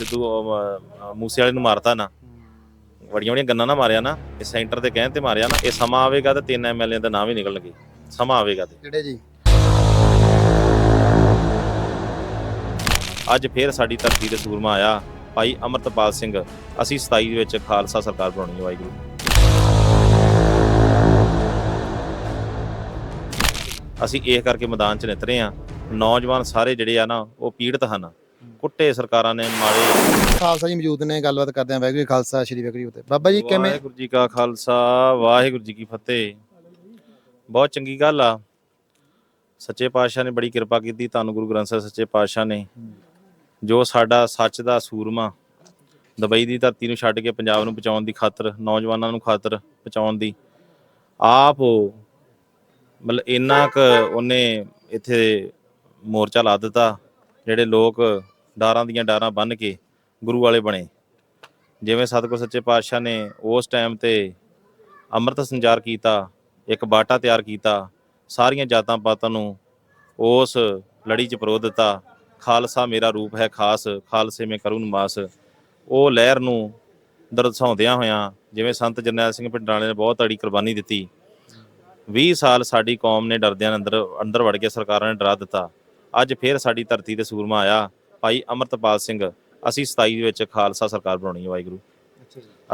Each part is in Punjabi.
ਸਿੱਧੂ ਮੂਸੇ ਵਾਲੇ ਨੂੰ ਮਾਰਤਾ ਨਾ ਬੜੀਆਂ ਬੜੀਆਂ ਗੰਨਾਂ ਨਾ ਮਾਰਿਆ ਨਾ ਇਹ ਸੈਂਟਰ ਦੇ ਕਹਿਣ ਤੇ ਮਾਰਿਆ ਨਾ ਇਹ ਸਮਾਂ ਆਵੇਗਾ ਤੇ ਤਿੰਨ ਐਮਐਲਏ ਦਾ ਨਾਮ ਹੀ ਨਿਕਲਣਗੇ। ਸਮਾਂ ਆਵੇਗਾ ਤੇ। ਜਿਹੜੇ ਜੀ? ਅੱਜ ਫੇਰ ਸਾਡੀ ਧਰਤੀ ਤੇ ਸੂਰਮਾ ਆਇਆ ਭਾਈ ਅਮਰਤਪਾਲ ਸਿੰਘ। ਅਸੀਂ 27 ਵਿੱਚ ਖਾਲਸਾ ਸਰਕਾਰ ਬਣਾਉਣੀ ਹੈ ਵਾਹਿਗੁਰੂ। ਅਸੀਂ ਇਹ ਕਰਕੇ ਮੈਦਾਨ 'ਚ ਨਿਤਰੇ ਆ। ਨੌਜਵਾਨ ਸਾਰੇ ਜਿਹੜੇ ਆ ਨਾ ਉਹ ਪੀੜਤ ਹਨ। ਕੁੱਟੇ ਸਰਕਾਰਾਂ ਨੇ ਮਾਰੇ। ਖਾਲਸਾ ਜੀ ਮੌਜੂਦ ਨੇ ਗੱਲਬਾਤ ਕਰਦੇ ਆਂ ਵੈਗਰੂ ਖਾਲਸਾ ਸ਼੍ਰੀ ਵੈਗਰੂ ਉਤੇ ਬਾਬਾ ਜੀ ਕਿਵੇਂ? ਵਾਹਿਗੁਰੂ ਜੀ ਕਾ ਖਾਲਸਾ ਵਾਹਿਗੁਰੂ ਜੀ ਕੀ ਫਤਿਹ। ਬਹੁਤ ਚੰਗੀ ਗੱਲ ਆ। ਸੱਚੇ ਪਾਤਸ਼ਾਹ ਨੇ ਬੜੀ ਕਿਰਪਾ ਕੀਤੀ ਤੁਹਾਨੂੰ ਗੁਰੂ ਗ੍ਰੰਥ ਸਾਹਿਬ ਸੱਚੇ ਪਾਤਸ਼ਾਹ ਨੇ। ਜੋ ਸਾਡਾ ਸੱਚ ਦਾ ਸੂਰਮਾ ਦੁਬਈ ਦੀ ਧਰਤੀ ਨੂੰ ਛੱਡ ਕੇ ਪੰਜਾਬ ਨੂੰ ਬਚਾਉਣ ਦੀ ਖਾਤਰ ਨੌਜਵਾਨਾਂ ਨੂੰ ਖਾਤਰ ਬਚਾਉਣ ਦੀ ਆਪ ਉਹ ਮਤਲਬ ਇੰਨਾ ਕੁ ਉਹਨੇ ਇੱਥੇ ਮੋਰਚਾ ਲਾ ਦਿੱਤਾ ਜਿਹੜੇ ਲੋਕ ਡਾਰਾਂ ਦੀਆਂ ਡਾਰਾਂ ਬੰਨ ਕੇ ਗੁਰੂ ਵਾਲੇ ਬਣੇ। ਜਿਵੇਂ ਸਤਿਗੁਰ ਸੱਚੇ ਪਾਤਸ਼ਾਹ ਨੇ ਉਸ ਟਾਈਮ ਤੇ ਅੰਮ੍ਰਿਤ ਸੰਚਾਰ ਕੀਤਾ, ਇੱਕ ਬਾਟਾ ਤਿਆਰ ਕੀਤਾ, ਸਾਰੀਆਂ ਜਾਤਾਂ ਪਾਤਾਂ ਨੂੰ ਉਸ ਲੜੀ 'ਚ ਪਰੋ ਦਿੱਤਾ। ਖਾਲਸਾ ਮੇਰਾ ਰੂਪ ਹੈ ਖਾਸ, ਖਾਲਸੇ ਮੈਂ ਕਰੂੰ ਨਮਾਸ ਉਹ ਲਹਿਰ ਨੂੰ ਦਰਸਾਉਂਦਿਆਂ ਹੋਇਆਂ, ਜਿਵੇਂ ਸੰਤ ਜਰਨੈਲ ਸਿੰਘ ਪਿੰਡਰਾਲੇ ਨੇ ਬਹੁਤ ਅੜੀ ਕੁਰਬਾਨੀ ਦਿੱਤੀ। 20 ਸਾਲ ਸਾਡੀ ਕੌਮ ਨੇ ਡਰਦਿਆਂ ਅੰਦਰ ਅੰਦਰ ਵੜ ਕੇ ਸਰਕਾਰਾਂ ਨੇ ਡਰਾ ਦਿੱਤਾ। ਅੱਜ ਫੇਰ ਸਾਡੀ ਧਰਤੀ ਤੇ ਸੂਰਮਾ ਆਇਆ। ਭਾਈ ਅਮਰਤਪਾਲ ਸਿੰਘ ਅਸੀਂ 27 ਵਿੱਚ ਖਾਲਸਾ ਸਰਕਾਰ ਬਣਾਉਣੀ ਹੈ ਵਾਹਿਗੁਰੂ।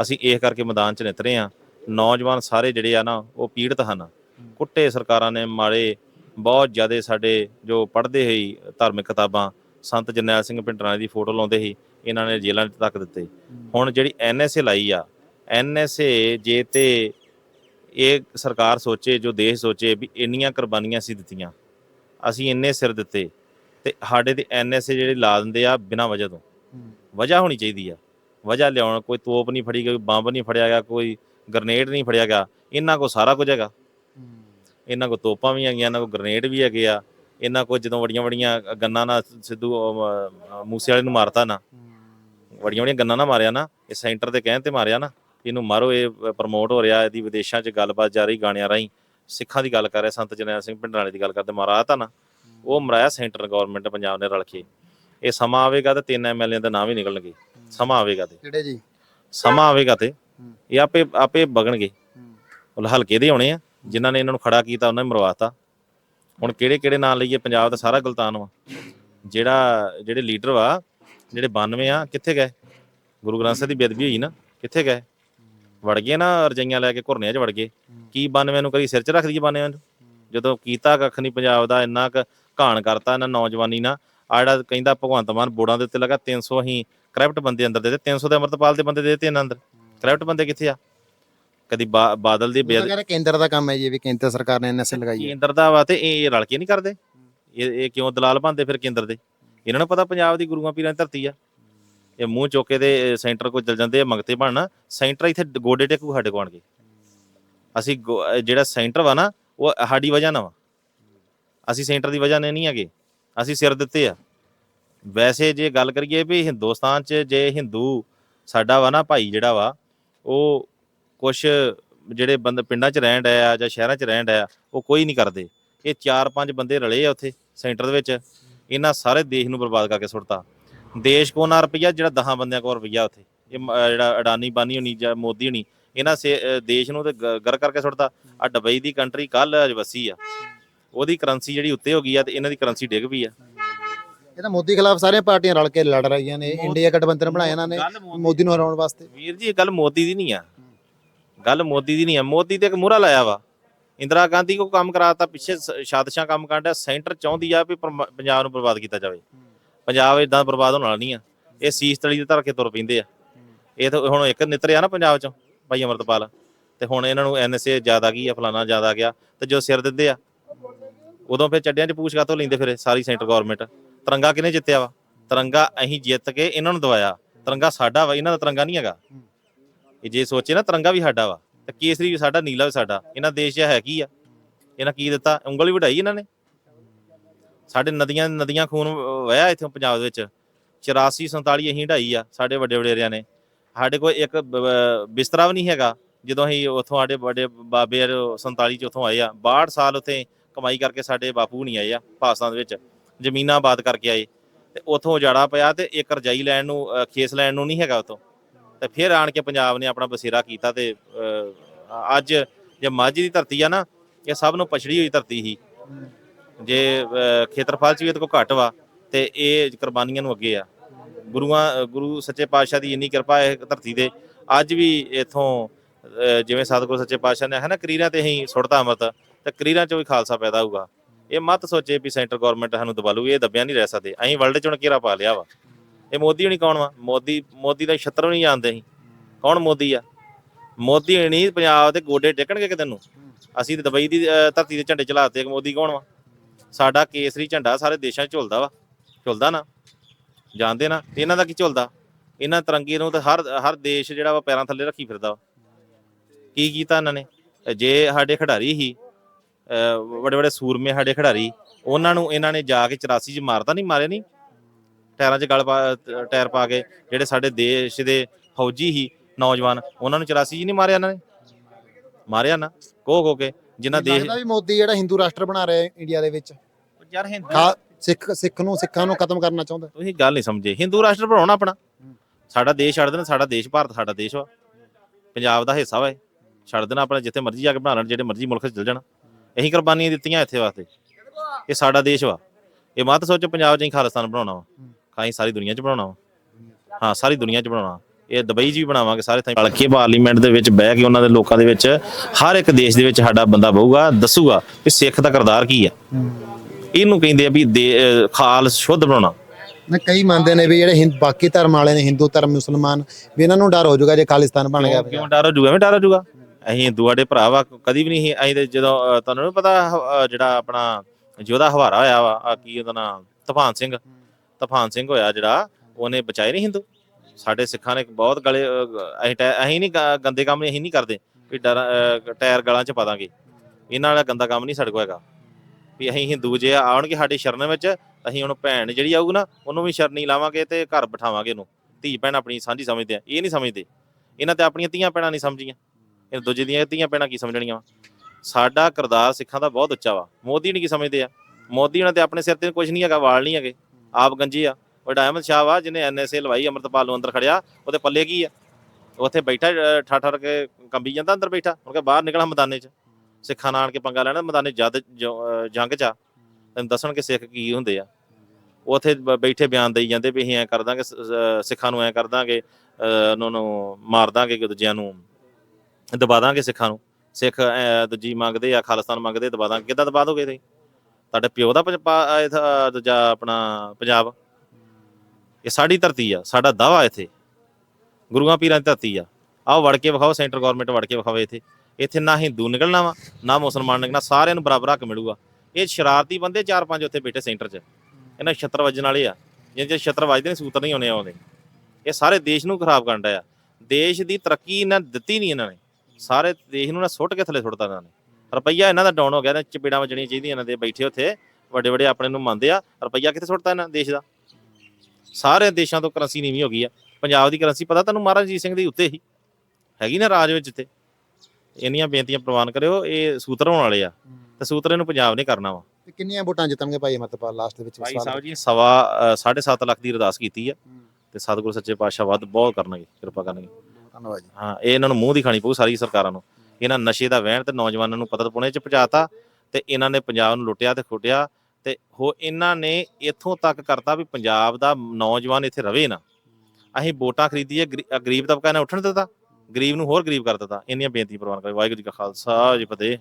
ਅਸੀਂ ਇਹ ਕਰਕੇ ਮੈਦਾਨ 'ਚ ਨਿਤਰੇ ਆ ਨੌਜਵਾਨ ਸਾਰੇ ਜਿਹੜੇ ਆ ਨਾ ਉਹ ਪੀੜਤ ਹਨ। ਕੁੱਟੇ ਸਰਕਾਰਾਂ ਨੇ ਮਾਰੇ ਬਹੁਤ ਜ਼ਿਆਦਾ ਸਾਡੇ ਜੋ ਪੜ੍ਹਦੇ ਹੋਈ ਧਾਰਮਿਕ ਕਿਤਾਬਾਂ ਸੰਤ ਜਰਨੈਲ ਸਿੰਘ ਪਿੰਡਰਾਣੇ ਦੀ ਫੋਟੋ ਲਾਉਂਦੇ ਸੀ ਇਹਨਾਂ ਨੇ ਜੇਲ੍ਹਾਂ 'ਚ ਤੱਕ ਦਿੱਤੇ। ਹੁਣ ਜਿਹੜੀ ਐਨਐਸਏ ਲਾਈ ਆ ਐਨਐਸਏ ਜੇ ਤੇ ਇਹ ਸਰਕਾਰ ਸੋਚੇ ਜੋ ਦੇਸ਼ ਸੋਚੇ ਵੀ ਇੰਨੀਆਂ ਕੁਰਬਾਨੀਆਂ ਸੀ ਦਿੱਤੀਆਂ। ਅਸੀਂ ਇੰਨੇ ਸਿਰ ਦਿੱਤੇ। ਤੇ ਸਾਡੇ ਤੇ ਐਨਐਸਏ ਜਿਹੜੇ ਲਾ ਦਿੰਦੇ ਆ ਬਿਨਾਂ ਵਜ੍ਹਾ ਤੋਂ। ਵਜ੍ਹਾ ਹੋਣੀ ਚਾਹੀਦੀ ਆ। ਵਜ੍ਹਾ ਲਿਆਉਣ ਕੋਈ ਤੋਪ ਨਹੀਂ ਫੜੀ ਗਈ ਬੰਬ ਨਹੀਂ ਫੜਿਆ ਗਿਆ ਕੋਈ ਗ੍ਰਨੇਡ ਨਹੀਂ ਫੜਿਆ ਗਿਆ। ਇਹਨਾਂ ਕੋ ਸਾਰਾ ਕੁਝ ਹੈਗਾ। ਇਹਨਾਂ ਕੋ ਤੋਪਾਂ ਵੀ ਹੈਗੀਆਂ ਇਹਨਾਂ ਕੋ ਗ੍ਰਨੇਡ ਵੀ ਹੈਗੇ ਆ। ਇਹਨਾਂ ਕੋ ਜਦੋਂ ਵੱਡੀਆਂ ਵੱਡੀਆਂ ਗੰਨਾਂ ਨਾਲ ਸਿੱਧੂ ਅਮ, ਮੂਸੇ ਵਾਲੇ ਨੂੰ ਮਾਰਤਾ ਨਾ ਵੱਡੀਆਂ ਵੱਡੀਆਂ ਗੰਨਾਂ ਨਾਲ ਮਾਰਿਆ ਨਾ ਇਹ ਸੈਂਟਰ ਦੇ ਕਹਿਣ ਤੇ ਮਾਰਿਆ ਨਾ ਇਹਨੂੰ ਮਾਰੋ ਇਹ ਪ੍ਰਮੋਟ ਹੋ ਰਿਹਾ ਇਹਦੀ ਵਿਦੇਸ਼ਾਂ 'ਚ ਗੱਲਬਾਤ ਜਾ ਰਹੀ ਗਾਣਿਆਂ ਰਾਹੀਂ ਸਿੱਖਾਂ ਦੀ ਗੱਲ ਕਰ ਰਿਹਾ ਸੰਤ ਜਰਨੈਲ ਸਿੰਘ ਭਿੰਡਰਾਲੇ ਦੀ ਗੱਲ ਕਰਦੇ ਮਹਾਰਾਜ ਤਾਂ ਨਾ। ਉਹ ਮਰਾਇਆ ਸੈਂਟਰ ਗਵਰਨਮੈਂਟ ਪੰਜਾਬ ਨੇ ਰਲ ਕੇ। ਇਹ ਸਮਾਂ ਆਵੇਗਾ ਤੇ ਤਿੰਨ ਐਮਐਲਏ ਦਾ ਨਾਮ ਹੀ ਨਿਕਲਣਗੇ। ਸਮਾਂ ਆਵੇਗਾ ਤੇ। ਜਿਹੜੇ ਜੀ? ਸਮਾਂ ਆਵੇਗਾ ਤੇ। ਇਹ ਆਪੇ ਆਪੇ ਵਗਣਗੇ। ਉਹ ਹਲਕੇ ਦੇ ਹੋਣੇ ਆ। ਜਿਨ੍ਹਾਂ ਨੇ ਇਹਨਾਂ ਨੂੰ ਖੜਾ ਕੀਤਾ ਉਹਨਾਂ ਨੇ ਮਰਵਾਤਾ। ਹੁਣ ਕਿਹੜੇ ਕਿਹੜੇ ਨਾਂ ਲਈਏ? ਪੰਜਾਬ ਦਾ ਸਾਰਾ ਗਲਤਾਨ ਵਾ। ਜਿਹੜਾ ਜਿਹੜੇ ਲੀਡਰ ਵਾ ਜਿਹੜੇ 92 ਆ ਕਿੱਥੇ ਗਏ? ਗੁਰੂ ਗ੍ਰੰਥ ਸਾਹਿਬ ਦੀ ਬੇਅਦਬੀ ਹੋਈ ਨਾ ਕਿੱਥੇ ਗਏ? ਵੜ ਗਏ ਨਾ ਰਜਾਈਆਂ ਲੈ ਕੇ ਘੁਰਨਿਆਂ 'ਚ ਵੜ ਗਏ। ਕੀ 92 ਨੂੰ ਕਦੀ ਸਿਰ 'ਚ ਰੱਖ ਦਈਏ 92 ਨੂੰ? ਜਦੋਂ ਕੀਤਾ ਕੱਖ ਨਹੀਂ ਪੰਜਾਬ ਦਾ ਇੰਨਾ ਕੁ ਘਾਣ ਕਰਤਾ ਇਹਨਾਂ ਨੌਜਵਾਨੀ ਨਾ ਆ ਜਿਹੜਾ ਕਹਿੰਦਾ ਭਗਵੰਤ ਮਾਨ ਬੋੜਾਂ ਦੇ ਉੱਤੇ ਲਗਾ 300 ਅਸੀਂ ਕਰਪਟ ਬੰਦੇ ਅੰਦਰ ਦੇ ਦਿੱਤੇ। 300 ਦੇ ਅਮਰਤਪਾਲ ਦੇ ਬੰਦੇ ਦੇ ਦਿੱਤੇ ਇਹਨਾਂ ਅੰਦਰ। ਕਰਪਟ ਬੰਦੇ ਕਿੱਥੇ ਆ? ਕਦੀ ਬਾਦਲ ਦੀ ਬੇਅਦ ਕਹਿੰਦੇ ਕੇਂਦਰ ਦਾ ਕੰਮ ਹੈ ਜੀ ਵੀ ਕੇਂਦਰ ਸਰਕਾਰ ਨੇ ਐਨਐਸਏ ਲਗਾਈ ਹੈ। ਕੇਂਦਰ ਦਾ ਵਾ ਤੇ ਇਹ ਰਲ ਕੇ ਨਹੀਂ ਕਰਦੇ। ਇਹ ਇਹ ਕਿਉਂ ਦਲਾਲ ਬਣਦੇ ਫਿਰ ਕੇਂਦਰ ਦੇ? ਇਹਨਾਂ ਨੂੰ ਪਤਾ ਪੰਜਾਬ ਦੀ ਗੁਰੂਆਂ ਪੀਰਾਂ ਦੀ ਧਰਤੀ ਆ। ਇਹ ਮੂੰਹ ਚੋਕੇ ਦੇ ਸੈਂਟਰ ਕੋਲ ਚਲ ਜਾਂਦੇ ਆ ਮੰਗਤੇ ਬਣਨ। ਸੈਂਟਰ ਇੱਥੇ ਗੋਡੇ ਟੇਕੂ ਸਾਡੇ ਕੋਲ ਆਣ ਕੇ ਅਸੀਂ ਜਿਹੜਾ ਸੈਂਟਰ ਵਾ ਨਾ ਉਹ ਸਾਡੀ ਵਜ੍ਹਾ ਨਾਲ ਵਾ। ਅਸੀਂ ਸੈਂਟਰ ਦੀ ਵਜ੍ਹਾ ਨੇ ਨਹੀਂ ਹੈਗੇ, ਅਸੀਂ ਸਿਰ ਦਿੱਤੇ ਆ। ਵੈਸੇ ਜੇ ਗੱਲ ਕਰੀਏ ਵੀ ਹਿੰਦੁਸਤਾਨ 'ਚ ਜੇ ਹਿੰਦੂ ਸਾਡਾ ਵਾ ਨਾ ਭਾਈ ਜਿਹੜਾ ਵਾ, ਉਹ ਕੁਛ ਜਿਹੜੇ ਬੰਦੇ ਪਿੰਡਾਂ 'ਚ ਰਹਿਣ ਡਿਆ ਜਾਂ ਸ਼ਹਿਰਾਂ 'ਚ ਰਹਿਣ ਡਿਆ ਉਹ ਕੋਈ ਨਹੀਂ ਕਰਦੇ। ਇਹ ਚਾਰ ਪੰਜ ਬੰਦੇ ਰਲੇ ਆ ਉੱਥੇ ਸੈਂਟਰ ਦੇ ਵਿੱਚ, ਇਹਨਾਂ ਸਾਰੇ ਦੇਸ਼ ਨੂੰ ਬਰਬਾਦ ਕਰਕੇ ਸੁੱਟਤਾ। ਦੇਸ਼ ਕੋ ਨਾ ਰੁਪਈਆ, ਜਿਹੜਾ 10 ਬੰਦਿਆਂ ਕੋਲ ਰੁਪਈਆ ਉੱਥੇ। ਇਹ ਜਿਹੜਾ ਅਡਾਨੀ ਬਾਨੀ ਹੋਣੀ ਜਾਂ ਮੋਦੀ ਹੋਣੀ, ਇਹਨਾਂ ਸੇ- ਦੇਸ਼ ਨੂੰ ਤੇ ਗਰ ਕਰਕੇ ਸੁੱਟਦਾ ਆ ਦੁਬਈ ਦੀ ਕੰਟਰੀ ਕੱਲ ਵਸੀ ਆ। ਉਹਦੀ ਕਰੰਸੀ ਜਿਹੜੀ ਉੱਤੇ ਹੋ ਗਈ ਆ ਤੇ ਇਹਨਾਂ ਦੀ ਕਰੰਸੀ ਡਿੱਗ ਪਈ ਆ। ਇਹ ਤਾਂ ਮੋਦੀ ਖਿਲਾਫ ਸਾਰੀਆਂ ਪਾਰਟੀਆਂ ਰਲ ਕੇ ਲੜ ਰਹੀਆਂ ਨੇ ਇੰਡੀਆ ਗਠਬੰਧਨ ਬਣਾਇਆ ਇਹਨਾਂ ਨੇ ਮੋਦੀ- ਨੂੰ ਹਰਾਉਣ ਵਾਸਤੇ। ਵੀਰ ਜੀ ਇਹ ਗੱਲ ਮੋਦੀ ਦੀ ਨਹੀਂ ਆ। ਗੱਲ ਮੋਦੀ ਦੀ ਨਹੀਂ ਆ। ਮੋਦੀ ਤੇ ਇੱਕ ਮੂਹਰਾ ਲਾਇਆ ਵਾ। ਇੰਦਰਾ ਗਾਂਧੀ ਕੋ ਕੰਮ ਕਰਾਤਾ ਪਿੱਛੇ ਸ਼ਾਦਸ਼ਾਂ ਕੰਮ ਕਾਂਡਿਆ ਸੈਂਟਰ ਚਾਹੁੰਦੀ ਆ ਵੀ ਪੰਜਾਬ ਨੂੰ ਬਰਬਾਦ ਕੀਤਾ ਜਾਵੇ। ਪੰਜਾਬ ਇਦਾਂ ਬਰਬਾਦ ਹੋਣ ਵਾਲਾ ਨਹੀਂ ਆ। ਇਹ ਸੀਸ ਤਲੀ ਦੇ ਧਰ ਕੇ ਤੁਰ ਪੈਂਦੇ ਆ। ਇਹ ਤਾਂ ਹੁਣ ਇੱਕ ਨਿਤਰਿਆ ਨਾ ਪੰਜਾਬ ਚ ਭਾਈ ਅਮਰਤਪਾਲ। ਤੇ ਹੁਣ ਇਹਨਾਂ ਨੂੰ ਐਨਐਸਏ ਜ਼ਿਆਦਾ ਗਈ ਆ ਫਲਾਣਾ ਜ਼ਿਆਦਾ ਗਿਆ। ਤੇ ਜੋ ਸਿਰ ਦਿੰਦੇ ਆ। ਉਦੋਂ ਫਿਰ ਚੱਡਿਆਂ 'ਚ ਪੂਛ ਕਾਤੋਂ ਲੈਂਦੇ ਫਿਰ ਇਹ ਸਾਰੀ ਸੈਂਟਰ ਗਵਰਨਮੈਂਟ ਤਿਰੰਗਾ ਕਿਹਨੇ ਜਿੱਤਿਆ ਵਾ? ਤਿਰੰਗਾ ਅਸੀਂ ਜਿੱਤ ਕੇ ਇਹਨਾਂ ਨੂੰ ਦਵਾਇਆ। ਤਿਰੰਗਾ ਸਾਡਾ ਵਾ ਇਹਨਾਂ ਦਾ ਤਿਰੰਗਾ ਨਹੀਂ ਹੈਗਾ। ਇਹ ਜੇ ਸੋਚੇ ਨਾ ਤਿਰੰਗਾ ਵੀ ਸਾਡਾ ਵਾ ਤੇ ਕੇਸਰੀ ਵੀ ਸਾਡਾ ਨੀਲਾ ਵੀ ਸਾਡਾ। ਇਹਨਾਂ ਦੇਸ਼ ਹੈ ਕੀ ਆ? ਇਹਨਾਂ ਕੀ ਦਿੱਤਾ? ਉਂਗਲ ਹੀ ਵਢਾਈ ਇਹਨਾਂ ਨੇ। ਸਾਡੇ ਨਦੀਆਂ ਨਦੀਆਂ ਖੂਨ ਵਹਿਆ ਇੱਥੇ ਪੰਜਾਬ ਦੇ ਵਿੱਚ। 84 47 ਅਸੀਂ ਢਾਈ ਆ ਸਾਡੇ ਵੱਡੇ ਵਡੇਰਿਆਂ ਨੇ। ਸਾਡੇ ਕੋਲ ਇੱਕ ਬਿਸਤਰਾ ਵੀ ਨਹੀਂ ਹੈਗਾ। ਜਦੋਂ ਅਸੀਂ ਉੱਥੋਂ ਸਾਡੇ ਵੱਡੇ ਬਾਬੇ ਆ ਜੋ 47 ਚ ਉੱਥੋਂ ਆਏ ਆ 62 ਸਾਲ ਉੱਥੇ ਕਮਾਈ ਕਰਕੇ ਸਾਡੇ ਬਾਪੂ ਨਹੀਂ ਆਏ ਆ ਪਾਕਿਸਤਾਨ ਦੇ ਵਿੱਚ ਜ਼ਮੀਨਾਂ ਆਬਾਦ ਕਰਕੇ ਆਏ। ਤੇ ਉਥੋਂ ਉਜਾੜਾ ਪਿਆ ਤੇ ਇੱਕ ਰਜਾਈ ਲੈਣ ਨੂੰ ਅ, ਖੇਸ ਲੈਣ ਨੂੰ ਨਹੀਂ ਹੈਗਾ ਉਤੋਂ ਤੇ ਫਿਰ ਆਣ ਕੇ ਪੰਜਾਬ ਨੇ ਆਪਣਾ ਬਸੇਰਾ ਕੀਤਾ ਤੇ ਅ, ਅੱਜ ਜੇ ਮਾਝੀ ਦੀ ਧਰਤੀ ਆ ਨਾ ਇਹ ਸਭ ਨੂੰ ਪਛੜੀ ਹੋਈ ਧਰਤੀ ਸੀ। ਜੇ ਅ, ਖੇਤਰਫਲ ਚ ਵੀ ਇਹਦੇ ਕੋਲ ਘੱਟ ਵਾ ਤੇ ਇਹ ਕੁਰਬਾਨੀਆਂ ਨੂੰ ਅੱਗੇ ਆ। ਗੁਰੂਆਂ ਗੁਰੂ ਸੱਚੇ ਪਾਤਸ਼ਾਹ ਦੀ ਇੰਨੀ ਕਿਰਪਾ ਹੈ ਧਰਤੀ ਤੇ। ਅੱਜ ਵੀ ਇਥੋਂ ਜਿਵੇਂ ਸਤਿਗੁਰੂ ਸੱਚੇ ਪਾਤਸ਼ਾਹ ਨੇ ਹੈ ਨਾ ਕਰੀਰਾਂ ਤੇ ਹੀ ਸੁੱਟਦਾ ਅੰਮ੍ਰਿਤ। ਤੇ ਕਰੀਰਾਂ ਚੋਂ ਵੀ ਖਾਲਸਾ ਪੈਦਾ ਹੋਊਗਾ। ਇਹ ਮਤ ਸੋਚੇ ਵੀ ਸੈਂਟਰ ਗਵਰਨਮੈਂਟ ਸਾਨੂੰ ਦਬਾਲੂ ਇਹ ਦੱਬਿਆ ਨਹੀਂ ਰਹਿ ਸਕਦੇ। ਅਸੀਂ ਵਰਲਡ ਚ ਹੁਣ ਘੇਰਾ ਪਾ ਲਿਆ ਵਾ। ਇਹ ਮੋਦੀ ਹੁਣੀ ਕੌਣ ਵਾ? ਮੋਦੀ ਮੋਦੀ ਦਾ ਛੱਤਰ ਨਹੀਂ ਜਾਣਦੇ ਅਸੀਂ। ਕੌਣ ਮੋਦੀ ਆ? ਮੋਦੀ ਨਹੀਂ ਪੰਜਾਬ ਦੇ ਗੋਡੇ ਟੇਕਣਗੇ ਕਿਤੇ ਨੂੰ? ਅਸੀਂ ਤੇ ਦੁਬਈ ਦੀ ਧਰਤੀ ਦੇ ਝੰਡੇ ਚਲਾਤੇ ਮੋਦੀ ਕੌਣ ਵਾ? ਸਾਡਾ ਕੇਸਰੀ ਝੰਡਾ ਸਾਰੇ ਦੇਸ਼ਾਂ 'ਚ ਝੁਲਦਾ ਵਾ। ਝੁਲਦਾ ਨਾ। ਜਾਣਦੇ ਨਾ। ਤੇ ਇਹਨਾਂ ਦਾ ਕੀ ਝੁਲਦਾ? ਇਹਨਾਂ ਤਰੰਗੀ ਨੂੰ ਤਾਂ ਹਰ ਹਰ ਦੇਸ਼ ਜਿਹੜਾ ਵਾ ਪੈਰਾਂ ਥੱਲੇ ਰੱਖੀ ਫਿਰਦਾ ਵਾ। ਕੀ ਕੀਤਾ ਇਹਨਾਂ ਨੇ? ਜੇ ਸਾਡੇ ਖਿਡਾਰੀ ਹੀ ਵੱਡੇ ਵੱਡੇ ਸੂਰਮੇ ਸਾਡੇ ਖਿਡਾਰੀ ਉਹਨਾਂ ਨੂੰ ਇਹਨਾਂ ਨੇ ਜਾ ਕੇ 84 ਚ ਮਾਰਤਾ ਨਹੀਂ ਮਾਰੇ ਨਹੀਂ ਟਾਇਰਾਂ 'ਚ ਗਲ ਪਾ ਟਾਇਰ ਪਾ ਕੇ ਜਿਹੜੇ ਸਾਡੇ ਦੇਸ਼ ਦੇ ਫੌਜੀ ਹੀ ਨੌਜਵਾਨ ਉਹਨਾਂ ਨੂੰ 84 ਚ ਨਹੀਂ ਮਾਰਿਆ ਇਹਨਾਂ ਨੇ? ਮਾਰਿਆ ਨਾ ਕੋ ਕੋ ਕੇ ਜਿਨ੍ਹਾਂ ਦੇਸ਼ ਲੱਗਦਾ ਵੀ ਮੋਦੀ ਜਿਹੜਾ ਹਿੰਦੂ ਰਾਸ਼ਟਰ ਬਣਾ ਰਿਹਾ ਹੈ ਇੰਡੀਆ ਦੇ ਵਿੱਚ। ਯਾਰ ਹਿੰਦੂ ਖਾ ਸਿੱਖ ਸਿੱਖ ਨੂੰ ਸਿੱਖਾਂ ਨੂੰ ਖਤਮ ਕਰਨਾ ਚਾਹੁੰਦਾ। ਤੁਸੀਂ ਗੱਲ ਨਹੀਂ ਸਮਝੇ ਹਿੰਦੂ ਰਾਸ਼ਟਰ ਬਣਾਉਣਾ ਆਪਣਾ। ਸਾਡਾ ਦੇਸ਼ ਛੱਡ ਦੇਣਾ ਸਾਡਾ ਦੇਸ਼ ਭਾਰਤ ਸਾਡਾ ਦੇਸ਼ ਵਾ। ਪੰਜਾਬ ਦਾ ਹਿੱਸਾ ਵਾ ਇਹ। ਛੱਡ ਦੇਣਾ ਆਪਣਾ ਜਿੱਥੇ ਮਰਜ਼ੀ ਜਾ ਕੇ ਬਣਾ ਲੈਣ ਜਿਹੜੇ ਮਰਜ਼ੀ ਮੁਲਕ 'ਚ ਚਲ ਜਾਣ। ਇਹੀ ਕੁਰਬਾਨੀਆਂ ਦਿੱਤੀਆਂ ਇੱਥੇ ਵਾਸਤੇ। ਇਹ ਸਾਡਾ ਦੇਸ਼ ਵਾ। ਇਹ ਮਤ ਸੋਚੋ ਪੰਜਾਬ 'ਚ ਹੀ ਖਾਲਿਸਤਾਨ ਬਣਾਉਣਾ ਵਾ। ਕਾਹੀਂ ਸਾਰੀ ਦੁਨੀਆ 'ਚ ਬਣਾਉਣਾ ਵਾ। ਹਾਂ ਸਾਰੀ ਦੁਨੀਆ 'ਚ ਬਣਾਉਣਾ। ਇਹ ਦੁਬਈ 'ਚ ਵੀ ਬਣਾਵਾਂਗੇ ਸਾਰੇ ਥਾਂ ਰਲ ਕੇ ਪਾਰਲੀਮੈਂਟ ਦੇ ਵਿੱਚ ਬਹਿ ਕੇ ਉਹਨਾਂ ਦੇ ਲੋਕਾਂ ਦੇ ਵਿੱਚ ਹਰ ਇੱਕ ਦੇਸ਼ ਦੇ ਵਿੱਚ ਸਾਡਾ ਬੰਦਾ ਬਹੂਗਾ ਦੱਸੂਗਾ ਕਿ ਸਿੱਖ ਦਾ ਕਿਰਦਾਰ ਕੀ ਆ। ਇਹਨੂੰ ਕਹਿੰਦੇ ਆ ਵੀ ਖਾਲਸ ਸ਼ੁੱਧ ਬਣਾਉਣਾ। ਨਾ ਕਈ ਮੰਨਦੇ ਨੇ ਵੀ ਜਿਹੜੇ ਹਿੰਦ ਬਾਕੀ ਧਰਮ ਵਾਲੇ ਨੇ ਹਿੰਦੂ ਧਰਮ ਮੁਸਲਮਾਨ ਵੀ ਇਹਨਾਂ ਨੂੰ ਡਰ ਹੋ ਜਾਊਗਾ ਜੇ ਖਾਲਿਸਤਾਨ ਬਣ ਗਿਆ। ਕਿਉਂ ਡਰ ਹੋ ਜੂਗਾ ਐਵੇਂ ਡਰ ਹੋ ਜੂਗਾ ਅਸੀਂ ਹਿੰਦੂ ਸਾਡੇ ਭਰਾ ਵਾ ਕਦੀ ਵੀ ਨਹੀਂ ਅਸੀਂ ਤੇ ਜਦੋਂ ਤੁਹਾਨੂੰ ਨੀ ਪਤਾ ਜਿਹੜਾ ਆਪਣਾ ਜਿਹਦਾ ਹਵਾਰਾ ਹੋਇਆ ਵਾ ਆ ਕੀ ਉਹਦਾ ਨਾਮ, ਤੂਫਾਨ ਸਿੰਘ ਤੂਫਾਨ ਸਿੰਘ ਹੋਇਆ ਜਿਹੜਾ, ਉਹਨੇ ਬਚਾਏ ਨਹੀਂ ਹਿੰਦੂ। ਸਾਡੇ ਸਿੱਖਾਂ ਨੇ ਬਹੁਤ ਗਲੇ ਅਸੀਂ ਟੈ- ਅਸੀਂ ਨਹੀਂ ਗੰਦੇ ਕੰਮ ਅਸੀਂ ਨਹੀਂ ਕਰਦੇ, ਵੀ ਡਰ ਟਾਇਰ ਗਲਾਂ 'ਚ ਪਾ ਦਾਂਗੇ। ਇਹਨਾਂ ਵਾਲਾ ਗੰਦਾ ਕੰਮ ਨਹੀਂ ਸਾਡੇ ਕੋਲ ਹੈਗਾ। ਵੀ ਅਸੀਂ ਹਿੰਦੂ ਜੇ ਆਉਣਗੇ ਸਾਡੇ ਸ਼ਰਨ ਵਿੱਚ, ਅਸੀਂ ਹੁਣ ਭੈਣ ਜਿਹੜੀ ਆਊਗੀ ਨਾ, ਉਹਨੂੰ ਵੀ ਸ਼ਰਨੀ ਲਾਵਾਂਗੇ ਤੇ ਘਰ ਬਿਠਾਵਾਂਗੇ ਉਹਨੂੰ। ਧੀ ਭੈਣ ਆਪਣੀ ਸਾਂਝੀ ਸਮਝਦੇ ਆ, ਇਹ ਨਹੀਂ ਸਮਝਦੇ। ਇਹਨਾਂ ਤੇ ਆਪਣੀਆਂ ਧੀਆਂ ਭੈਣਾਂ ਨਹੀਂ ਸਮਝੀਆਂ ਇਹ ਦੂਜੇ ਦੀਆਂ ਧੀਆਂ ਭੈਣਾਂ ਕੀ ਸਮਝਣੀਆਂ ਵਾ? ਸਾਡਾ ਕਿਰਦਾਰ ਸਿੱਖਾਂ ਦਾ ਬਹੁਤ ਉੱਚਾ ਵਾ। ਮੋਦੀ ਨਹੀਂ ਕੀ ਸਮਝਦੇ ਆ। ਮੋਦੀ ਉਹਨਾਂ ਤੇ ਆਪਣੇ ਸਿਰ ਤੇ ਕੁਝ ਨਹੀਂ ਹੈਗਾ ਵਾਲ ਨਹੀਂ ਹੈਗੇ। ਆਪ ਗੰਜੀ ਆ। ਵੱਡਾ ਅਹਿਮਦ ਸ਼ਾਹ ਵਾ ਜਿਹਨੇ ਐਨਐਸਏ ਲਵਾਈ ਅਮਰਤਪਾਲ ਨੂੰ ਅੰਦਰ ਖੜਿਆ ਉਹਦੇ ਪੱਲੇ ਕੀ ਆ? ਉੱਥੇ ਬੈਠਾ ਅਹ, ਕੇ ਕੰਬੀ ਜਾਂਦਾ ਅੰਦਰ ਬੈਠਾ। ਹੁਣ ਕਿ ਬਾਹਰ ਨਿਕਲਾਂ ਮੈਦਾਨੇ 'ਚ। ਸਿੱਖਾਂ ਨਾਲ ਆਣ ਕੇ ਪੰਗਾ ਲੈਣਾ ਮੈਦਾਨੇ ਜਦ ਜੰਗ 'ਚ ਆ। ਤੈਨੂੰ ਦੱਸਣ ਕਿ ਸਿੱਖ ਕੀ ਹੁੰਦੇ ਆ। ਉੱਥੇ ਬੈਠੇ ਬਿਆਨ ਦੇਈ ਜਾਂਦੇ ਵੀ ਅਸੀਂ ਐ ਕਰ ਦਾਂਗੇ ਸਿੱਖਾਂ ਨੂੰ ਐ ਕਰ ਦਾਂਗੇ ਉਹਨਾਂ ਨੂੰ ਮਾਰ ਦਾਂਗੇ ਕਿ ਦੂਜਿਆਂ ਨੂੰ ਦਬਾ ਦਾਂਗੇ ਸਿੱਖਾਂ ਨੂੰ। ਸਿੱਖ ਦੂਜੀ ਮੰਗਦੇ ਆ, ਖਾਲਿਸਤਾਨ ਮੰਗਦੇ, ਦਬਾ ਦਾਂਗੇ। ਕਿੱਦਾਂ ਦਬਾ ਦੋਗੇ ਤੁਸੀਂ? ਤੁਹਾਡੇ ਪਿਓ ਦਾ ਪੰਜ- ਦੂਜਾ ਆਪਣਾ ਪੰਜਾਬ। ਇਹ ਸਾਡੀ ਧਰਤੀ ਆ, ਸਾਡਾ ਦਾਵਾ ਇੱਥੇ। ਗੁਰੂਆਂ ਪੀਰਾਂ ਦੀ ਧਰਤੀ ਆ। ਆਓ ਵੜ ਕੇ ਵਿਖਾਓ, ਸੈਂਟਰ ਗਵਰਨਮੈਂਟ ਵੜ ਕੇ ਵਿਖਾਵੇ ਇੱਥੇ। ਇੱਥੇ ਨਾ ਹਿੰਦੂ ਨਿਕਲਣਾ ਵਾ, ਨਾ ਮੁਸਲਮਾਨ ਨਿਕਲਣਾ, ਸਾਰਿਆਂ ਨੂੰ ਬਰਾਬਰ ਹੱਕ ਮਿਲੂਗਾ। ਇਹ ਸ਼ਰਾਰਤੀ ਬੰਦੇ ਚਾਰ ਪੰਜ ਉੱਥੇ ਬੈਠੇ ਸੈਂਟਰ 'ਚ। ਇਹਨਾਂ ਛੱਤਰ ਵੱਜਣ ਵਾਲੇ ਆ। ਜੇ ਜੇ ਛੱਤਰ ਵੱਜਦੇ ਨੇ, ਸੂਤਰ ਨਹੀਂ ਆਉਣੇ ਆਉਂਦੇ। ਇਹ ਸਾਰੇ ਦੇਸ਼ ਨੂੰ ਖਰਾਬ ਕਰਨ ਡਿਆ ਦੇਸ਼ ਦੀ ਤਰੱਕੀ ਇਹਨਾਂ ਦਿੱਤੀ ਨਹੀਂ ਇਹਨਾਂ ਨੇ। ਸਾਰੇ ਦੇਸ਼ ਨੂੰ ਨਾ ਸੁੱਟ ਕੇ ਥੱਲੇ ਸੁੱਟਤਾ ਇਹਨਾਂ ਨੇ। ਰੁਪਈਆ ਇਹਨਾਂ ਦਾ ਡਾਊਨ ਹੋ ਗਿਆ ਇਹਨਾਂ ਚਪੇੜਾਂ ਵੱਜਣੀਆਂ ਚਾਹੀਦੀਆਂ ਇਹਨਾਂ ਦੇ ਬੈਠੇ ਉੱਥੇ। ਵੱਡੇ ਵੱਡੇ ਆਪਣੇ ਨੂੰ ਮੰਨਦੇ ਆ ਰੁਪਈਆ ਕਿੱਥੇ ਸੁੱਟਤਾ ਇਹਨਾਂ ਦੇਸ਼ ਦਾ? ਸਾਰੇ ਦੇਸ਼ਾਂ ਤੋਂ ਕਰੰਸੀ ਨੀਵੀਂ ਹੋ ਗਈ ਆ। ਪੰਜਾਬ ਦੀ ਕਰੰਸੀ ਪਤਾ ਤੁਹਾਨੂੰ ਮਹਾਰਾਜ ਜੀ ਸਿੰਘ ਦੀ ਉੱਤੇ ਹੀ। ਹੈਗੀ ਨਾ ਰਾਜ ਵਿੱਚ ਤੇ ਇੰਨੀਆਂ ਬੇਨਤੀਆਂ ਪ੍ਰਵਾਨ ਕਰਿਓ ਇਹ ਸੂਤਰ ਹੋਣ ਵਾਲੇ ਆ। ਤੇ ਸੂਤਰ ਇਹਨੂੰ ਪੰਜਾਬ ਨੇ ਕਰਨਾ ਵਾ। ਤੇ ਕਿੰਨੀਆਂ ਵੋਟਾਂ ਜਿੱਤਣਗੇ ਭਾਈ ਅਮਰਤਪਾਲ ਲਾਸਟ ਦੇ ਵਿੱਚ ਭਾਈ ਸਾਹਿਬ ਜੀ ਸਵਾ ਅ, ਸਾਢੇ ਸੱਤ ਲੱਖ ਦੀ ਅਰਦਾਸ ਕੀਤੀ ਆ। ਤੇ ਸਤਿਗੁਰੂ ਸੱਚੇ ਪਾਤਸ਼ਾਹ ਵੱਧ ਬਹੁਤ ਕਰਨਗੇ ਕਿਰਪਾ ਕਰਨਗੇ। ਧੰਨਵਾਦ ਜੀ। ਹਾਂ, ਇਹ ਇਹਨਾਂ ਨੂੰ ਮੂੰਹ ਦਿਖਾਣੀ ਪਊ ਸਾਰੀ ਸਰਕਾਰਾਂ ਨੂੰ। ਇਹਨਾਂ ਨਸ਼ੇ ਦਾ ਵਹਿਣ ਤੇ ਨੌਜਵਾਨਾਂ ਨੂੰ ਪਤਤ ਪੁਣੇ ਚ ਪਹੁੰਚਾਤਾ ਤੇ ਇਹਨਾਂ ਨੇ ਪੰਜਾਬ ਨੂੰ ਲੁੱਟਿਆ ਤੇ ਖੁੱਟਿਆ ਤੇ ਹੋ ਇਹਨਾਂ ਨੇ ਇੱਥੋਂ ਤੱਕ ਕਰਤਾ ਵੀ ਪੰਜਾਬ ਦਾ ਨੌਜਵਾਨ ਇੱਥੇ ਰਵੇ ਨਾ। ਅਸੀਂ ਵੋਟਾਂ ਖਰੀਦੀਏ ਗਰੀਬ ਤਬਕਾ ਨੇ ਉੱਠਣ ਦਿੱਤਾ, ਗਰੀਬ ਨੂੰ ਹੋਰ ਗਰੀਬ ਕਰ ਦਿੱਤਾ। ਇੰਨੀਆਂ ਬੇਨਤੀ ਪ੍ਰਵਾਨ ਕਰੇ ਵਾਹਿਗੁਰੂ ਜੀ ਕਾ ਖਾਲਸਾ ਜੀ ਫਤਿਹ।